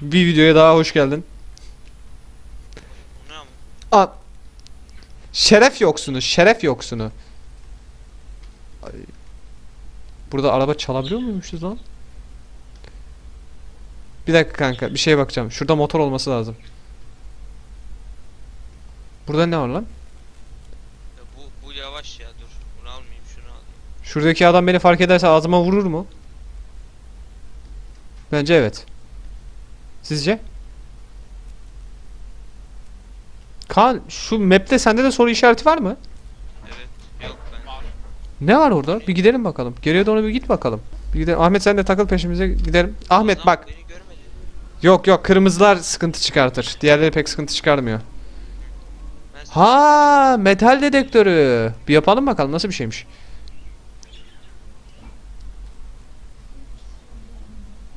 Bir videoya daha hoş geldin. Ne ama? Şeref yoksunu, şeref yoksunu. Ay. Burada araba çalabiliyor muymuşuz lan? Bir dakika kanka, bir şeye bakacağım. Şurada motor olması lazım. Burada ne var lan? Ya bu, bu yavaş ya dur. Bunu almayayım şunu alayım. Şuradaki adam beni fark ederse ağzıma vurur mu? Bence evet. Sizce? Kaan şu map'te sende de soru işareti var mı? Evet. Yok ben. Ne var orada? Bir gidelim bakalım. Geriye doğru bir git bakalım. Bir gidelim. Ahmet sen de takıl peşimize gidelim. Ahmet bak. Yok yok kırmızılar sıkıntı çıkartır. Diğerleri pek sıkıntı çıkarmıyor. Ha metal dedektörü. Bir yapalım bakalım nasıl bir şeymiş.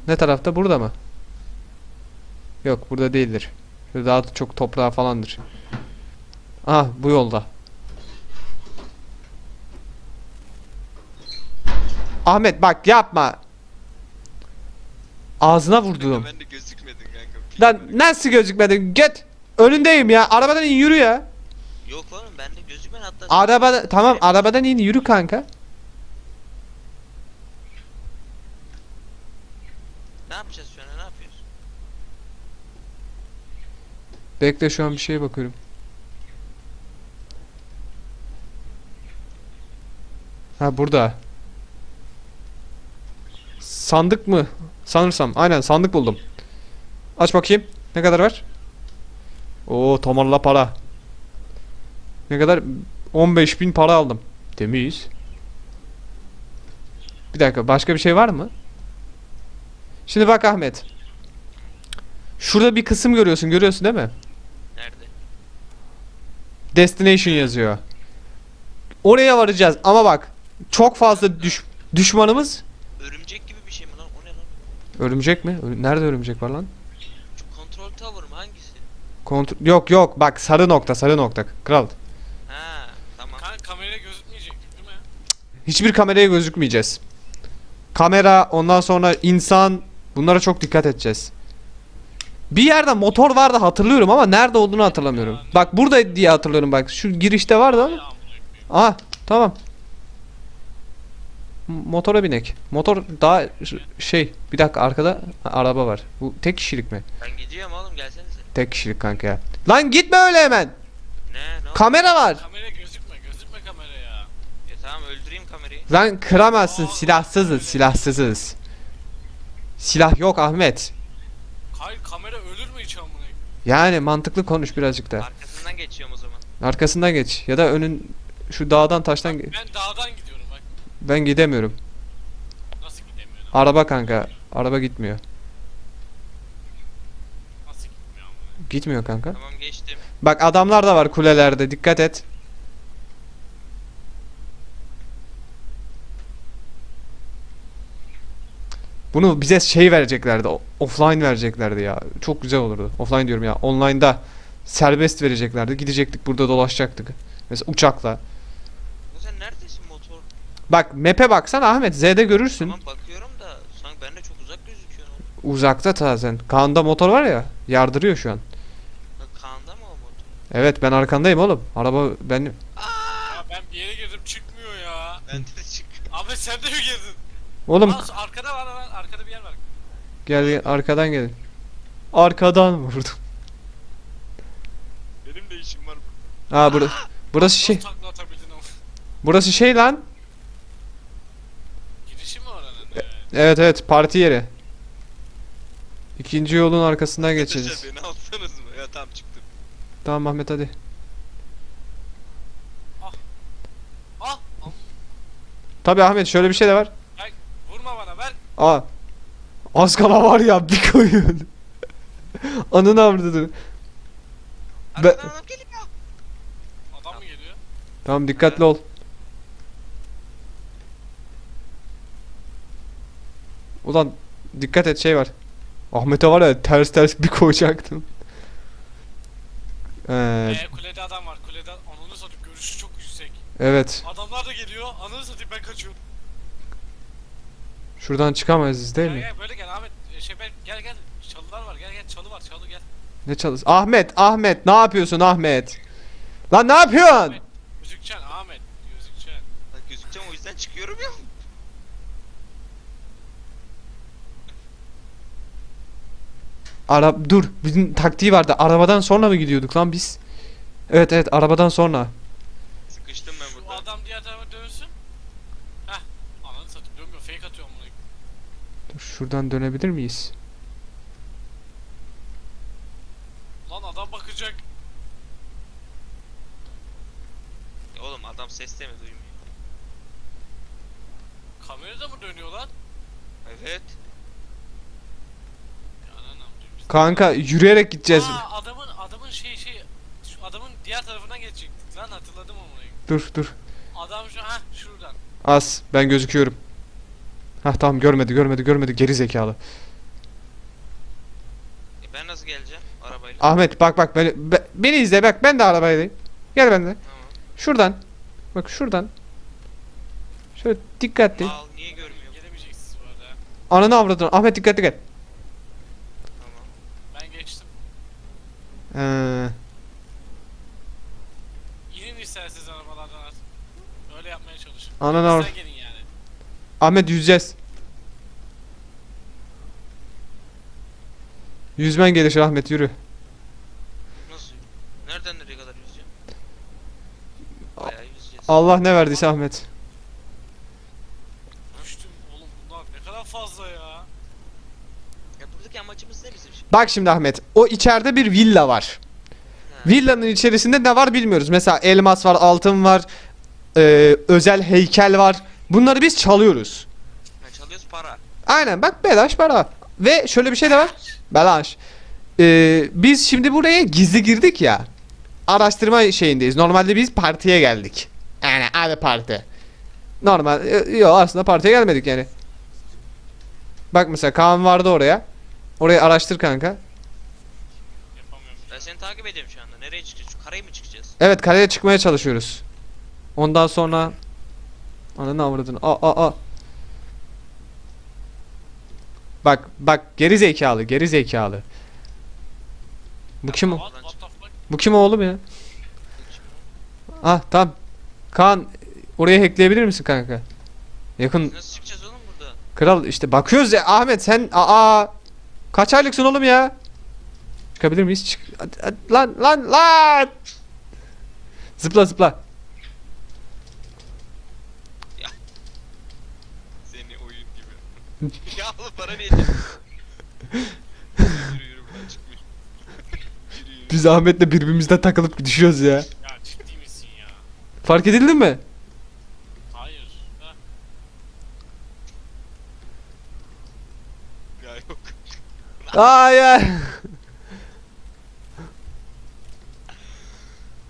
Ne tarafta? Burada mı? Yok burada değildir. Şurada daha çok toprağı falandır. Ah bu yolda. Ahmet bak yapma. Ağzına vurdum. Ben de gözükmedin kanka. Lan nasıl gözükmedin? Git. Önündeyim ya. Arabadan in yürü ya. Yok oğlum ben de gözükmedi hatta. Arabada tamam arabadan in yürü kanka. Ne yapacağız şu an ne yapıyoruz? Bekle şu an bir şeye bakıyorum. Ha burada. Sandık mı? Sanırsam. Aynen sandık buldum. Aç bakayım. Ne kadar var? Oo tomarla para. Ne kadar? 15 bin para aldım. Temiz. Bir dakika başka bir şey var mı? Şimdi bak Ahmet. Şurada bir kısım görüyorsun. Görüyorsun değil mi? Destination yazıyor. Oraya varacağız ama bak çok fazla düş düşmanımız Örümcek gibi bir şey mi lan? O ne lan? örümcek mi? Ö- Nerede örümcek var lan? Şu kontrol tower mı hangisi? Kontrol yok yok bak sarı nokta sarı nokta kral. Ha tamam. Kan kameraya gözükmeyecek değil mi? Hiçbir kameraya gözükmeyeceğiz. Kamera ondan sonra insan bunlara çok dikkat edeceğiz. Bir yerde motor vardı hatırlıyorum ama nerede olduğunu hatırlamıyorum. Bak burada diye hatırlıyorum bak şu girişte vardı ama. Ya. Aha tamam. Motora binek. Motor daha şey bir dakika arkada araba var. Bu tek kişilik mi? Ben gidiyorum oğlum gelsenize. Tek kişilik kanka ya. Lan gitme öyle hemen. Ne ne oldu? Kamera var. Kamera gözükme gözükme kameraya. Ya tamam öldüreyim kamerayı. Lan kıramazsın silahsızız silahsızız. Silah yok Ahmet. Hayır kamera ölür mü hiç amına koyayım? Yani mantıklı konuş birazcık da. Arkasından geçiyorum o zaman. Arkasından geç ya da önün şu dağdan taştan ge- Ben dağdan gidiyorum bak. ben gidemiyorum. Nasıl gidemiyorum? Araba kanka. Araba gitmiyor. Nasıl gitmiyor amına koyayım? Gitmiyor kanka. Tamam geçtim. Bak adamlar da var kulelerde dikkat et. Bunu bize şey vereceklerdi. Offline vereceklerdi ya. Çok güzel olurdu. Offline diyorum ya. Online'da serbest vereceklerdi. Gidecektik burada dolaşacaktık. Mesela uçakla. Bu sen neredesin motor? Bak map'e baksan Ahmet Z'de görürsün. Tamam bakıyorum da sanki bende çok uzak gözüküyor. oğlum. Uzakta tazen. Kaan'da motor var ya. Yardırıyor şu an. Kaan'da mı o motor? Evet ben arkandayım oğlum. Araba ben Ya ben bir yere girdim çıkmıyor ya. Ben de çık. Abi sen de mi girdin? Oğlum Aa, arkada var lan arkada bir yer var. Gel, gel arkadan gelin. Arkadan vurdum. Benim de işim var. Aa burası burası şey Nasıl takla atabildin ama? burası şey lan. Girişi mi oranın? Evet. Evet evet parti yeri. İkinci yolun arkasından geçeceğiz. Beni alsanız mı? Ya tamam çıktım. Tamam Ahmet hadi. Ah! am- Tabi Ahmet şöyle bir şey de var. Aa. Az kala var ya bir koyun. Anını avradı. Be- Arkadan adam geliyor. Adam mı geliyor? Tamam dikkatli ol. Ulan dikkat et şey var. Ahmet'e var ya ters ters bir koyacaktım. Ee, Ee, kulede adam var. Kulede ananı satayım görüşü çok yüksek. evet. Adamlar da geliyor. Ananı satayım ben kaçıyorum. Şuradan çıkamayız değil Gel mi? gel böyle gel Ahmet. Ee, Şey ben gel gel. çalılar var. Gel gel çalı var çalı gel. Ne çalış? Ahmet, Ahmet ne yapıyorsun Ahmet? Lan ne yapıyorsun? Gözükeceksin Ahmet. Gözükeceksin. Lan gözükeceğim o yüzden çıkıyorum ya. Ara dur. Bizim taktiği vardı. Arabadan sonra mı gidiyorduk lan biz? Evet evet arabadan sonra. Sıkıştım ben Şu burada. adam diğer tarafa dönsün. Heh. Ananı satayım dönmüyor. Fake atıyorum bunu. Dur, şuradan dönebilir miyiz? Lan adam bakacak. Ya Oğlum adam ses de mi duymuyor? Kamerada mı dönüyor lan? Evet. Ya. Kanka yürüyerek gideceğiz. Aa adamın adamın şey şey şu adamın diğer tarafından geçecektik lan hatırladım onu. Dur dur. Adam şu ha şuradan. Az ben gözüküyorum. Hah tamam görmedi görmedi görmedi geri zekalı. E ben nasıl geleceğim arabayla? Ahmet bak bak beni, be- beni izle bak ben de arabaydayım. Gel benimle. Tamam. Şuradan. Bak şuradan. Şöyle dikkatli. Mal niye görmüyor? Gelemeyeceksiniz bu arada. Ananı avradın. Ahmet dikkatli gel. Tamam. Ben geçtim. Ee, İnin isterseniz arabalardan artık. Öyle yapmaya çalışın. Ananı avr- Sen gelin yani. Ahmet yüzeceğiz. Yüzmen gelişir Ahmet yürü. Nasıl? Nereden nereye kadar yüzeceğim? Bayağı yüzeceğiz. Allah ne verdiyse Ahmet. Düştüm oğlum bunlar ne kadar fazla ya. Ya buradaki amacımız ne bizim şimdi? Bak şimdi Ahmet. O içeride bir villa var. Ha. Villanın içerisinde ne var bilmiyoruz. Mesela elmas var, altın var, e, özel heykel var. Bunları biz çalıyoruz. Ha, çalıyoruz para. Aynen bak belaş para. Ve şöyle bir şey de var. Belaş. Ee, biz şimdi buraya gizli girdik ya. Araştırma şeyindeyiz. Normalde biz partiye geldik. Yani abi parti. Normal. e, Yok aslında partiye gelmedik yani. Bak mesela Kaan vardı oraya. Orayı araştır kanka. Ben seni takip ediyorum şu anda. Nereye çıkacağız? Şu karaya mı çıkacağız? Evet kaleye çıkmaya çalışıyoruz. Ondan sonra Ananı avradın. Aa aa aa. Bak bak geri zekalı geri zekalı. Bu kim o? Bu kim oğlum ya? Ah tamam. Kaan oraya hackleyebilir misin kanka? Yakın Nasıl çıkacağız oğlum burada? kral işte bakıyoruz ya Ahmet sen aa kaç aylıksın oğlum ya? Çıkabilir miyiz? Çık lan lan lan. Zıpla zıpla. Seni oyun gibi. ya oğlum para vereceğim. yürü yürü buradan çıkmış. yürü yürü. Biz Ahmet'le birbirimizden takılıp düşüyoruz ya. Ya ciddi misin ya? Fark edildin mi? Hayır. Ha. Ya yok. Hayır.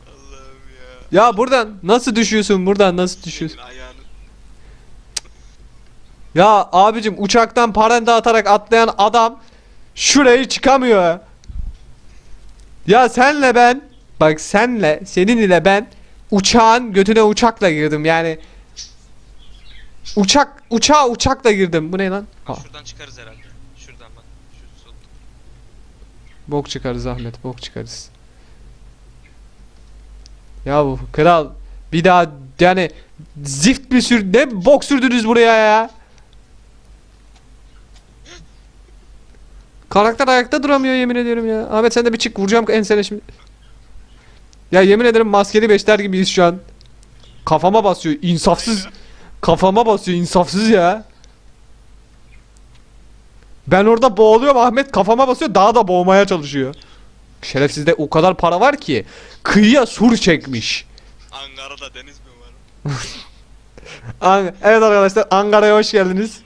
Allah'ım ya. Ya buradan nasıl düşüyorsun? Buradan nasıl düşüyorsun? Senin ayağını. Ya abicim uçaktan paranda atarak atlayan adam şurayı çıkamıyor. Ya senle ben bak senle senin ile ben uçağın götüne uçakla girdim yani. Uçak uçağa uçakla girdim. Bu ne lan? Ha, Şuradan çıkarız herhalde. Şuradan bak. Şu sol. bok çıkarız Ahmet, bok çıkarız. Ya bu kral bir daha yani zift bir sür ne bok sürdünüz buraya ya? Karakter ayakta duramıyor yemin ediyorum ya. Ahmet sen de bir çık vuracağım ensene şimdi. Ya yemin ederim maskeli beşler gibiyiz şu an. Kafama basıyor insafsız. Kafama basıyor insafsız ya. Ben orada boğuluyorum Ahmet kafama basıyor daha da boğmaya çalışıyor. Şerefsizde o kadar para var ki kıyıya sur çekmiş. Ankara'da deniz mi var? Evet arkadaşlar Ankara'ya hoş geldiniz.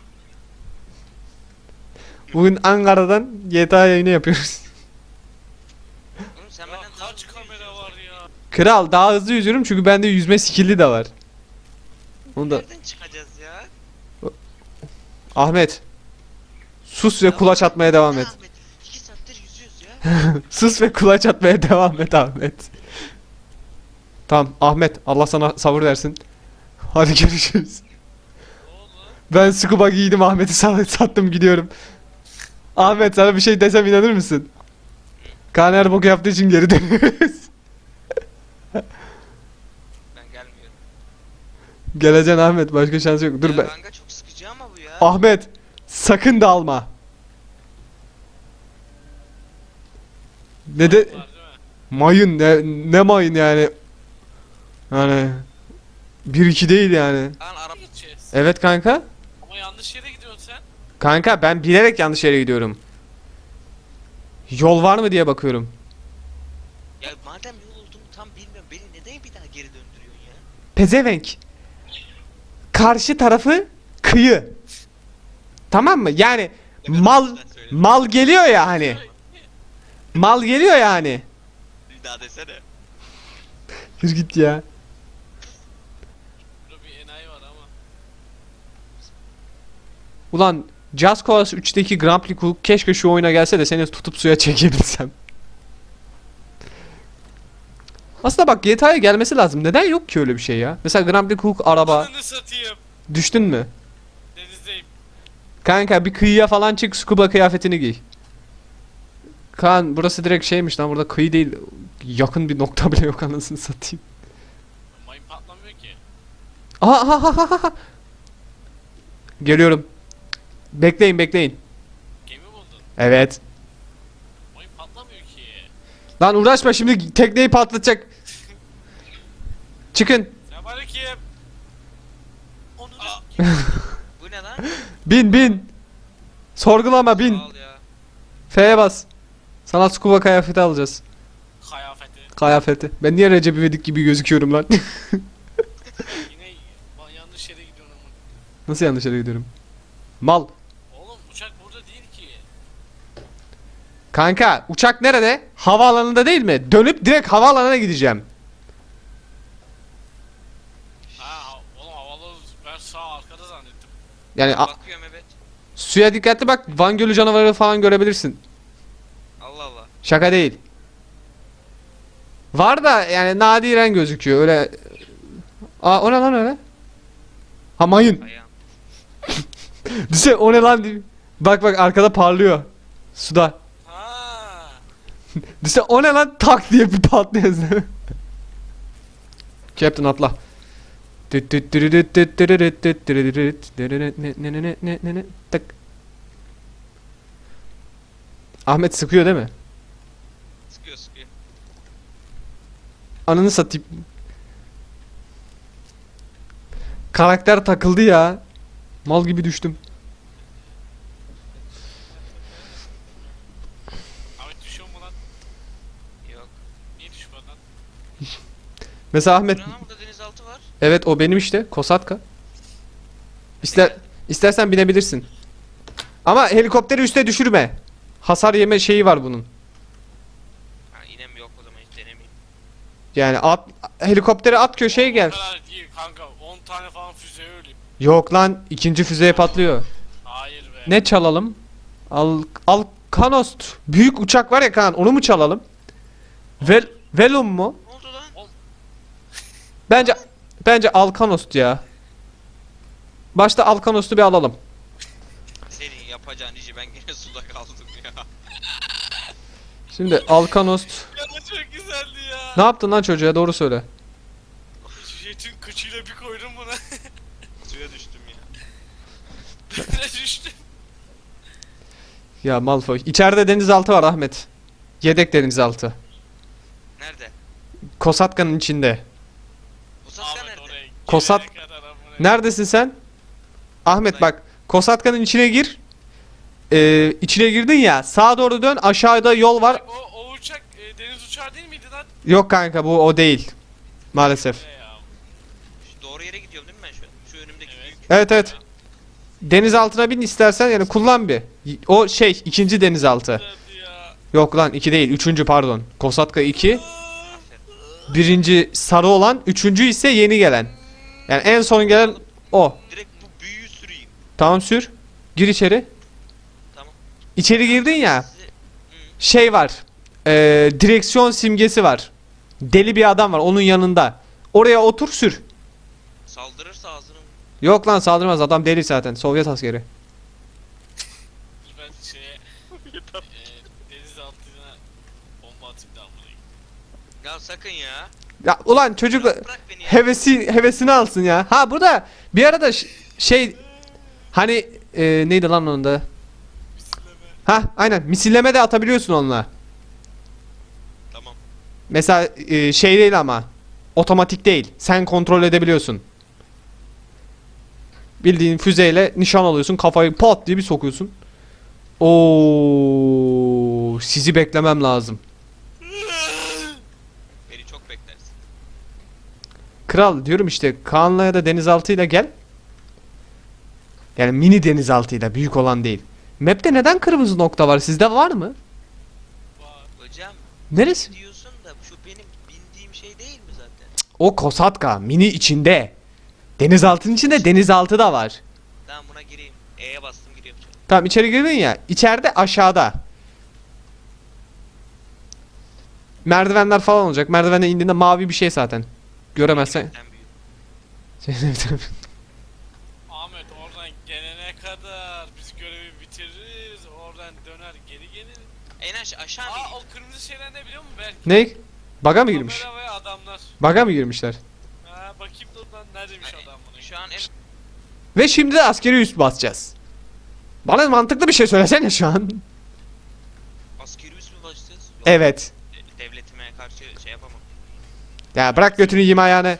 Bugün Ankara'dan GTA yayını yapıyoruz. Oğlum sen benden daha kaç kamera var ya? Kral daha hızlı yüzüyorum çünkü bende yüzme skill'i de var. Onu da Nereden çıkacağız ya? Ahmet sus ve kulaç atmaya devam et. Ahmet, iki saattir yüzüyoruz ya. Sus ve kulaç atmaya devam et Ahmet. Tamam Ahmet Allah sana sabır versin. Hadi görüşürüz. Ne oldu? Ben scuba giydim Ahmet'i sana sattım gidiyorum. Ahmet sana bir şey desem inanır mısın? Kaan her boku yaptığı için geri dönüyoruz. Ben gelmiyorum. Geleceksin Ahmet başka şans yok. Dur ya ben. kanka çok sıkıcı ama bu ya. Ahmet sakın dalma. Ne de Var değil mi? mayın ne, ne mayın yani. Yani 1 2 değil yani. Lan araba Gideceğiz. Evet kanka. Ama yanlış yere. Kanka ben bilerek yanlış yere gidiyorum. Yol var mı diye bakıyorum. ya madem yol olduğunu tam bilmiyorum beni neden bir daha geri döndürüyorsun ya? Pezevenk. Karşı tarafı kıyı. Tamam mı? Yani mal mal geliyor ya hani. Mal geliyor ya hani. Bir daha desene. Yürü git ya. Ulan Just Cause 3'teki Grand Prix Cook keşke şu oyuna gelse de seni tutup suya çekebilsem. Aslında bak GTA'ya gelmesi lazım. Neden yok ki öyle bir şey ya? Mesela Grand Prix Cook araba. Ananı satayım. Düştün mü? Denizdeyim. Kanka bir kıyıya falan çık scuba kıyafetini giy. Kaan burası direkt şeymiş lan burada kıyı değil. Yakın bir nokta bile yok anasını satayım. Mayın patlamıyor ki. Aha aha aha aha. Geliyorum. Bekleyin bekleyin. Gemi buldun. Evet. Mayın patlamıyor ki. Lan uğraşma şimdi tekneyi patlatacak. Çıkın. Selamünaleyküm. Onu Aa. Bu ne lan? Bin bin. Sorgulama bin. Ol ya. F'ye bas. Sana scuba kıyafeti alacağız. kıyafeti. Kıyafeti. Ben niye Recep İvedik gibi gözüküyorum lan? Yine yanlış yere gidiyorsun ama. Nasıl yanlış yere gidiyorum? Mal. Oğlum uçak burada değil ki. Kanka uçak nerede? Havaalanında değil mi? Dönüp direkt havaalanına gideceğim. Ha oğlum havalı ben sağ arkada zannettim. Yani a- Bakıyorum evet. suya dikkatli bak. Van Gölü canavarı falan görebilirsin. Allah Allah. Şaka değil. Var da yani nadiren gözüküyor öyle. Aa o ne lan öyle? Ha mayın. Ayağım. Düşe o ne lan Bak bak arkada parlıyor. Suda. Ha. Düşe o ne lan tak diye bir patlıyor. Captain atla. Ahmet sıkıyor değil mi? Sıkıyor sıkıyor. Ananı satayım. Karakter takıldı ya. Mal gibi düştüm. Abi düşüyor mu lan? Yok. Niye düşmüyor lan? Mesela Ahmet Bu ne lan burada denizaltı var. evet o benim işte Kosatka. İster istersen binebilirsin. Ama helikopteri üste düşürme. Hasar yeme şeyi var bunun. Ha inem yok o zaman hiç denemeyeyim. Yani at helikopteri at köşeye gel. kadar değil kanka 10 tane falan füze ölüyor. Yok lan ikinci füzeye patlıyor. Hayır be. Ne çalalım? Al Alkanost. Büyük uçak var ya Kaan onu mu çalalım? Vel Velum mu? Ne oldu lan? Bence bence Alkanost ya. Başta Alkanost'u bir alalım. Senin yapacağın işi ben yine suda kaldım ya. Şimdi Alkanost. Ya çok güzeldi ya. Ne yaptın lan çocuğa doğru söyle. Jetin kıçıyla bir koydum buna. Suya düştüm ya. Ne düştü? Ya Malfoy. İçeride denizaltı var Ahmet. Yedek denizaltı. Nerede? Kosatka'nın içinde. O safka Ahmet nerede? oraya Kosat- girene kadar amına. Neredesin sen? Ahmet bak. Kosatka'nın içine gir. Ee, içine girdin ya. Sağa doğru dön. Aşağıda yol var. O, o uçak e, deniz uçağı değil miydi lan? Yok kanka bu o değil. Maalesef. Ne ya? Şu doğru yere gidiyorum değil mi ben şu an? Şu önümdeki Evet. büyük. Evet evet. Denizaltına bin istersen yani kullan bir. O şey ikinci denizaltı. Yok lan iki değil. Üçüncü pardon. Kosatka 2. Aferin. Birinci sarı olan. Üçüncü ise yeni gelen. Yani en son gelen o. Direkt bu büyüyü süreyim. Tamam sür. Gir içeri. Tamam. İçeri girdin ya. Şey var. Ee, direksiyon simgesi var. Deli bir adam var onun yanında. Oraya otur sür. Saldırırsa ağzını Yok lan saldırmaz adam deli zaten. Sovyet askeri. Ben şeye bomba atayım da amına koyayım. Ya sakın ya. Ya ulan çocuk Bırak, bırak beni ya. hevesi hevesini alsın ya. Ha burada bir arada ş- şey hani e, neydi lan onun da? Misilleme. Ha aynen misilleme de atabiliyorsun onunla. Tamam. Mesela e, şey değil ama otomatik değil. Sen kontrol edebiliyorsun. Bildiğin füzeyle nişan alıyorsun kafayı pat diye bir sokuyorsun. Oo, sizi beklemem lazım. Beni çok beklersin. Kral diyorum işte Kaan'la ya da denizaltıyla gel. Yani mini denizaltıyla büyük olan değil. Map'te neden kırmızı nokta var? Sizde var mı? Hocam Neresi? diyorsun da şu benim bindiğim şey değil mi zaten? O Kosatka mini içinde. Denizaltının içinde denizaltı da var. Tamam buna gireyim. E'ye bastım giriyorum. Tamam içeri girdin ya. İçeride aşağıda. Merdivenler falan olacak. Merdivene indiğinde mavi bir şey zaten. Göremezsen. Ahmet oradan gelene kadar biz görevi bitiririz. Oradan döner geri gelir. En aş aşağı mı? Aa o kırmızı şeyler ne biliyor musun belki? ne? Baga mı girmiş? Kamera ve adamlar. Baga mı girmişler? Lan neredeymiş Hani adam bunu. Şu an en Ve şimdi de askeri üst basacağız. Bana mantıklı bir şey söylesene şu an. askeri üs mü başlayacağız? Yok, Evet. de- Devletime karşı şey yapamam. Ya bırak götünü yiyeyim ayağını.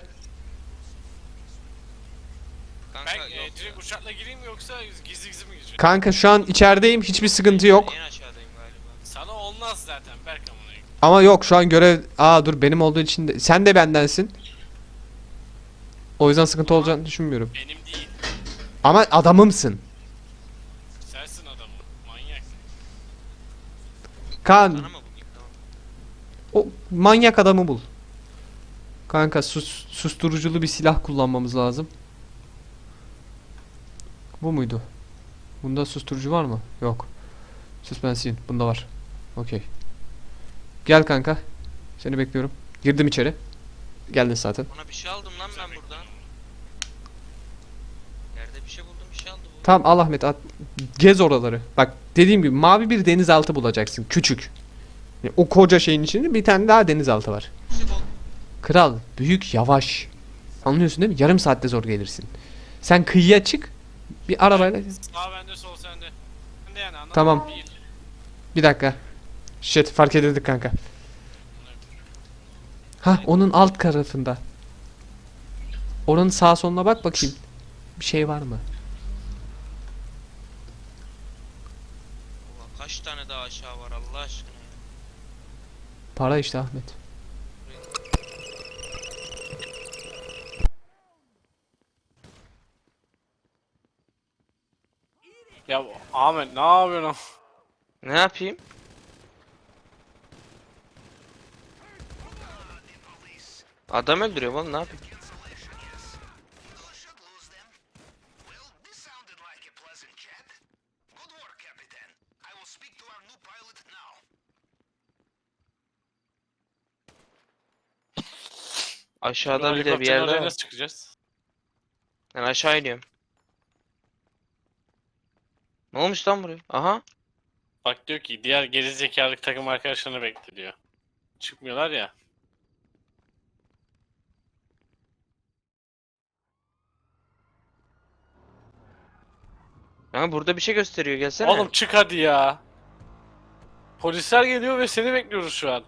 Kanka Ben e, yok. direkt uçakla gireyim mi yoksa gizli gizli mi gireceğim? Kanka şu an içerideyim. Hiçbir sıkıntı yok. En aşağıdayım galiba. Sana olmaz zaten Berk amına. Ama yok şu an görev... Aa dur benim olduğu için de... Sen de bendensin. O yüzden sıkıntı olacağını düşünmüyorum. Benim değil. Ama adamımsın. Sensin adamı. Manyak. Kaan Sana mı bu? Tamam. o manyak adamı bul. Kanka sus, susturuculu bir silah kullanmamız lazım. Bu muydu? Bunda susturucu var mı? Yok. Suspension. Bunda var. Okey. Gel kanka. Seni bekliyorum. Girdim içeri. Geldin zaten. Ona bir şey aldım lan ben buradan. Yerde bir şey buldum bir şey aldı bu. Tamam al Ahmet at. Gez oraları. Bak dediğim gibi mavi bir denizaltı bulacaksın. Küçük. Yani o koca şeyin içinde bir tane daha denizaltı var. Kral büyük yavaş. Anlıyorsun değil mi? Yarım saatte zor gelirsin. Sen kıyıya çık. Bir arabayla. Sağ bende sol sende. Sende yani anladın Tamam. Bir. Bir dakika. Shit fark edildik kanka. Ha onun alt tarafında. Oranın sağ soluna bak bakayım. Bir şey var mı? Ulan kaç tane daha aşağı var Allah aşkına ya. Para işte Ahmet. Ya Ahmet ne yapıyorsun? Ne yapayım? Adam öldürüyor oğlum ne yapayım? Aşağıda bir de bir Helikopterin yerde var. nasıl çıkacağız? Ben aşağı iniyorum. Ne olmuş lan buraya? Aha. Bak diyor ki diğer gerizekalı takım arkadaşlarını bekle diyor. Çıkmıyorlar ya. Ha burada bir şey gösteriyor gelsene. Oğlum çık hadi ya. Polisler geliyor ve seni bekliyoruz şu an.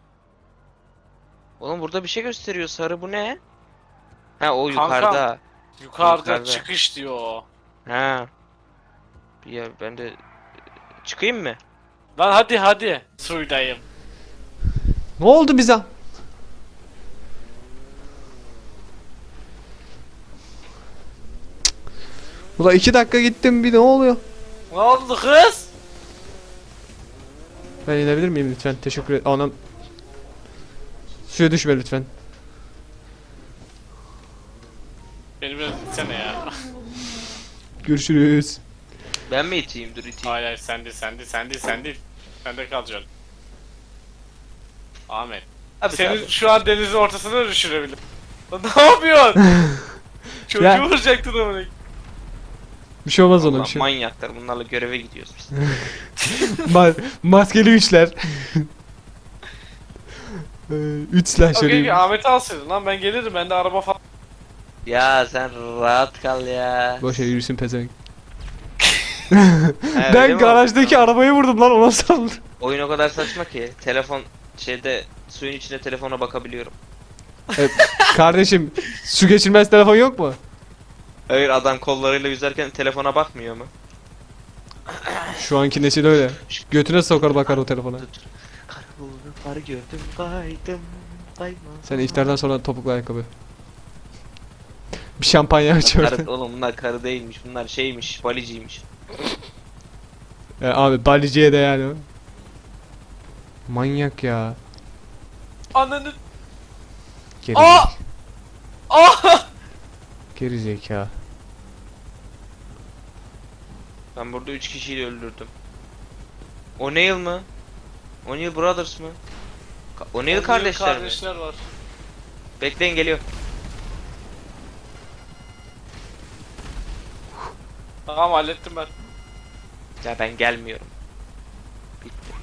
Oğlum burada bir şey gösteriyor sarı bu ne? Ha o Kankam. yukarıda. Yukarıda, Yukarıda. çıkış diyor. Ha. Ya ben de çıkayım mı? Lan hadi hadi. Suydayım. Ne oldu bize? Ula iki dakika gittim bir ne oluyor? Ne oldu kız? Ben inebilir miyim lütfen? Teşekkür ederim. Anam. Suya düşme lütfen. Beni biraz itsene ya. Görüşürüz. Ben mi iteyim dur iteyim. hayır hayır sen de sen de sen de sen de. Sen de kalacaksın. Ahmet. Abi Seni sen- şu an denizin ortasına düşürebilir. Lan ne yapıyorsun? Çocuğu Ya. vuracaktın onu. Bir şey olmaz ona Allah, bir şey. manyaklar bunlarla göreve gidiyoruz biz. Ma- maskeli güçler. 3 slasher Okey yiyeyim. okay, Ahmet'i alsaydın lan ben gelirdim bende araba falan. Ya sen rahat kal ya. Boş ver yürüsün pezevenk. Ha, öyle Ben mi garajdaki oldu? arabayı vurdum lan ona saldı. Oyun o kadar saçma ki telefon şeyde suyun içinde telefona bakabiliyorum. Kardeşim su geçirmez telefon yok mu? Hayır adam kollarıyla yüzerken telefona bakmıyor mu? Şu anki nesil öyle. Götüne sokar bakar o telefona. Var gördüm kaydım kayma. Sen iftardan sonra topuklu ayakkabı. Bir şampanya aç orada. Karı, oğlum bunlar karı değilmiş bunlar şeymiş baliciymiş. Ya abi baliciye de yani. o. Manyak ya. Ananı. Geri, Aa! Aa! geri zeka. Ben burada 3 kişiyi öldürdüm. O'Neill mı? O'Neill Brothers mı? Ka- O'Neill kardeşler mi? Kardeşler var. Bekleyin geliyor. Tamam hallettim ben. Ya ben gelmiyorum. Bitti.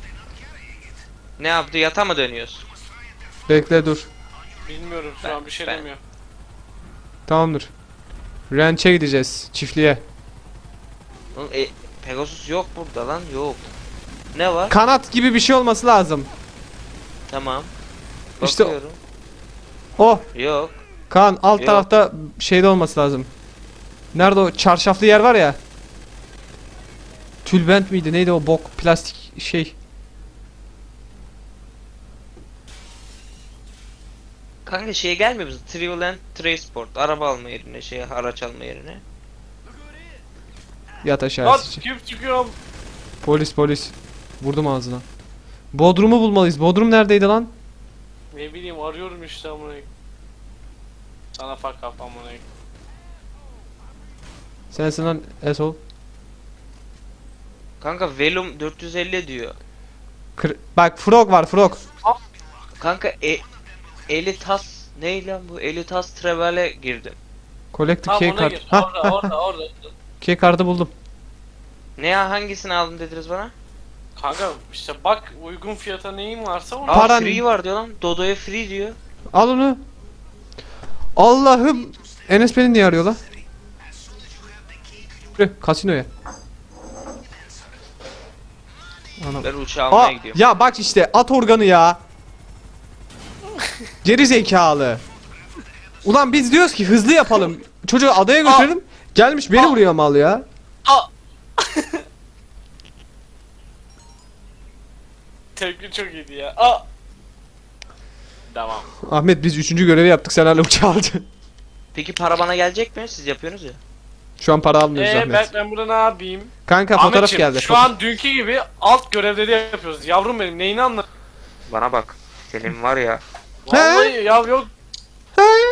Ne yaptı? Yata mı dönüyoruz? Bekle dur. Bilmiyorum şu Ben- an bir şey ben- demiyor. Tamamdır. Ranch'e gideceğiz. Çiftliğe. Oğlum, e, Pegasus yok burada lan yok. Ne var? Kanat gibi bir şey olması lazım. Tamam. İşte o- Bakıyorum. Oh. Yok. Kaan alt Yok. tarafta şeyde olması lazım. Nerede o çarşaflı yer var ya. Tülbent miydi? Neydi o bok plastik şey. Kanka şeye gelmiyor musun? Trivial and Transport. Araba alma yerine, şey araç alma yerine. Yat aşağı. Lan sıçı. kim çıkıyorum? Polis polis. Vurdum ağzına. Bodrum'u bulmalıyız. Bodrum neredeydi lan? Ne bileyim arıyorum işte amına. koyayım. Sana fuck up amına. Sensin lan Esol. Kanka Velum 450 diyor. Kır- Bak Frog var Frog. Kanka e Elitas ne lan bu? Elitas Travel'e girdim. Collect the Tamam key ona card. gir. Ha, Orada orada orada. key card'ı buldum. Ne ya hangisini aldın dediniz bana? Kanka işte bak uygun fiyata neyin varsa onu. Aa Paran- free var diyor lan. Dodo'ya free diyor. Al onu. Allah'ım. Enes beni niye arıyor lan? Yürü, Kasinoya. Anam. Ben uçağı almaya Aa, gidiyorum. ya bak işte at organı ya. Geri zekalı. Ulan biz diyoruz ki hızlı yapalım. Çocuğu adaya götürelim. Gelmiş beni vuruyor mal ya. Tepki çok iyiydi ya. Aa! Tamam. Ahmet biz üçüncü görevi yaptık sen hala uçağı alacaksın. Peki para bana gelecek mi? Siz yapıyorsunuz ya. Şu an para almıyoruz Eee Ahmet. ben, ben burada ne yapayım? Kanka fotoğraf Ahmetciğim, geldi. Şu an dünkü gibi alt görevleri yapıyoruz. Yavrum benim neyini anladın? Bana bak. Senin var ya. Vallahi ya yok.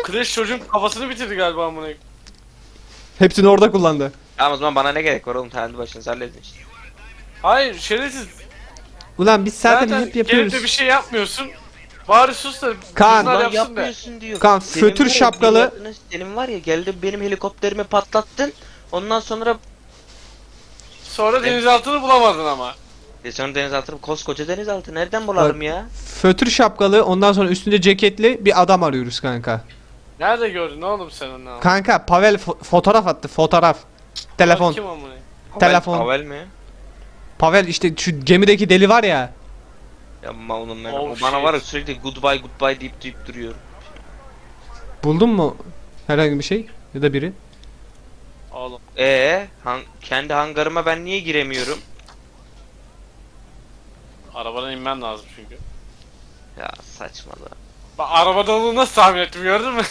Kreş çocuğun kafasını bitirdi galiba amına. koyayım. Hepsini orada kullandı. Ama o zaman bana ne gerek var oğlum? Kendi başınıza halledin işte. Hayır şerefsiz. Ulan biz zaten, Zaten hep gelip yapıyoruz. de bir şey yapmıyorsun. Bari sus da Kaan. bunlar Lan yapsın yapmıyorsun diyor. Kaan, Senin fötür var ya, şapkalı- yaptığınız- Senin var ya geldi benim helikopterimi patlattın. Ondan sonra Sonra denizaltını bulamadın ama. e sonra denizaltı koskoca denizaltı nereden bulalım ya? Fötür şapkalı ondan sonra üstünde ceketli bir adam arıyoruz kanka. Nerede gördün oğlum sen onu? Kanka Pavel fo- fotoğraf attı fotoğraf. Telefon. Kim amına? Telefon. Pavel mi? Pavel işte şu gemideki deli var ya. Ya oğlum ben Oh, o bana var ya sürekli goodbye goodbye deyip deyip duruyor. Buldun mu herhangi bir şey ya da biri? Oğlum. Ee, han- kendi hangarıma ben niye giremiyorum? Arabadan inmen lazım çünkü. Ya saçmalığı. Bak arabadan onu nasıl tahmin ettim gördün mü?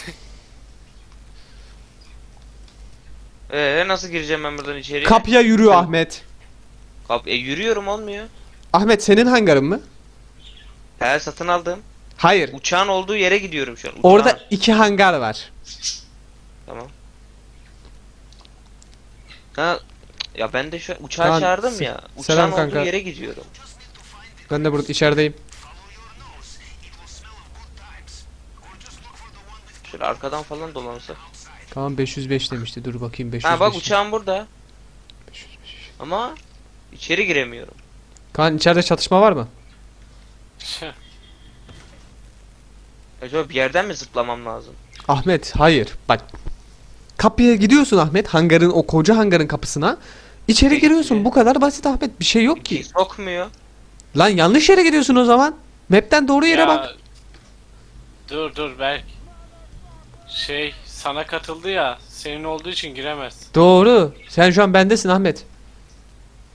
Ee nasıl gireceğim ben buradan içeriye? Kapıya yürüyor Ahmet. Kap e, yürüyorum olmuyor. Ahmet senin hangarın mı? Her satın aldım. Hayır. Uçağın olduğu yere gidiyorum şu an. Uçağın. Orada iki hangar var. Tamam. Ha ya ben de şu uçağı Kaan, çağırdım ya. Uçağın selam olduğu kanka. yere gidiyorum. Ben de burada içerideyim. Şöyle arkadan falan dolansa. Tamam 505 demişti. Dur bakayım 505. Ha bak uçağım burada. Ama içeri giremiyorum. Kaan içeride çatışma var mı? Acaba bir yerden mi zıplamam lazım? Ahmet hayır. Bak. Kapıya gidiyorsun Ahmet. Hangarın o koca hangarın kapısına. İçeri giriyorsun. Bu kadar basit Ahmet. Bir şey yok ki. Ki sokmuyor. Lan yanlış yere gidiyorsun o zaman. Map'ten doğru yere Ya, bak. Dur dur Berk. Şey sana katıldı ya. Senin olduğu için giremez. Doğru. Sen şu an bendesin Ahmet.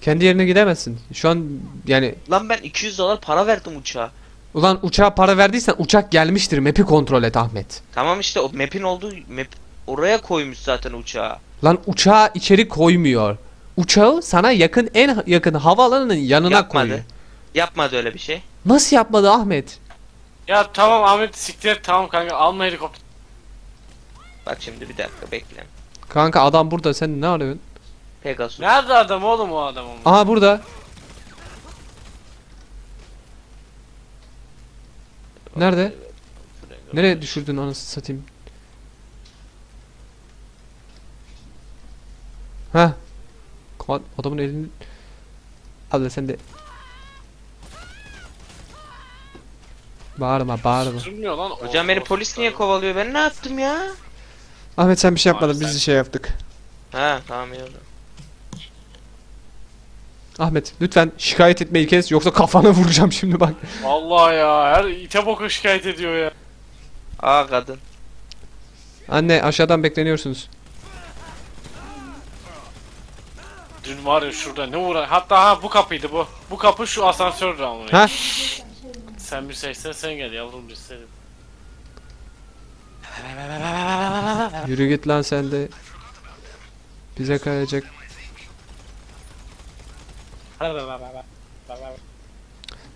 Kendi yerine gidemezsin. Şu an yani Lan ben 200 dolar para verdim uçağa. ulan uçağa para verdiysen uçak gelmiştir. Map'i kontrol et Ahmet. Tamam işte o map'in olduğu map oraya koymuş zaten uçağı. Lan uçağı içeri koymuyor. Uçağı sana yakın en yakın havaalanının yanına Yapmadı. koyuyor. Yapmadı öyle bir şey. Nasıl yapmadı Ahmet? Ya tamam Ahmet siktir et, tamam kanka alma helikopter. Bak şimdi bir dakika bekle. Kanka adam burada sen ne arıyorsun? Pegasus. Nerede adam oğlum o adam ama? Aha burada. Nerede? Nereye düşürdün anasını satayım? Ha. Adamın elini Al sen de Bağırma bağırma. Sürmüyor lan. Hocam beni polis niye kovalıyor? Ben ne yaptım ya? Ahmet sen bir şey yapmadın biz bir şey yaptık. Ha tamam iyi oldu. Ahmet lütfen şikayet etmeyi kes yoksa kafana vuracağım şimdi bak. Vallahi ya her ite boka şikayet ediyor ya. Aa kadın. Anne aşağıdan bekleniyorsunuz. Dün var ya şurada ne uğra... Hatta ha bu kapıydı bu. Bu kapı şu asansördü ama. Ha? Sen bir seçsen sen gel yavrum bir senin. Yürü git lan sen de. Bize kayacak.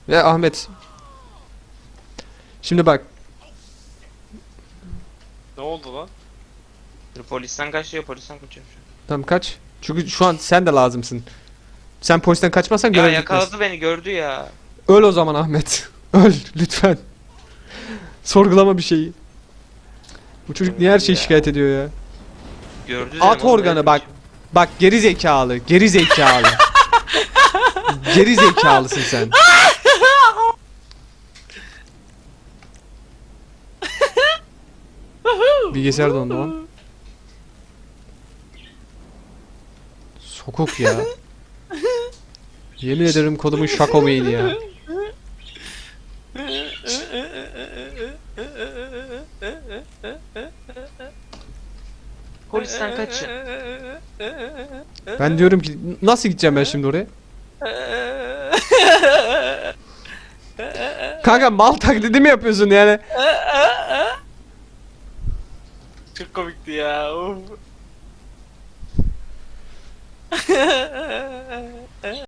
Ve Ahmet. Şimdi bak. ne oldu lan? Dur, Polisten kaçıyor polisten kaçıyor. Tamam kaç. Çünkü şu an sen de lazımsın. Sen polisten kaçmazsan Ya görev yakaladı beni gördü ya. Öl o zaman Ahmet. Öl lütfen. Sorgulama bir şeyi. Bu çocuk niye her şeyi Ya. şikayet ediyor ya? Gördü dedim, At organı bak. Bak geri zekalı. Geri zekalı. geri zekalısın sen. Bilgisayar dondu lan. Sokuk ya. Yemin ederim kodumun şakomeyni ya. Polisten kaçın. Ben diyorum ki nasıl gideceğim ben şimdi oraya? Kanka mal taklidi mi yapıyorsun yani? Çok komikti ya. Of.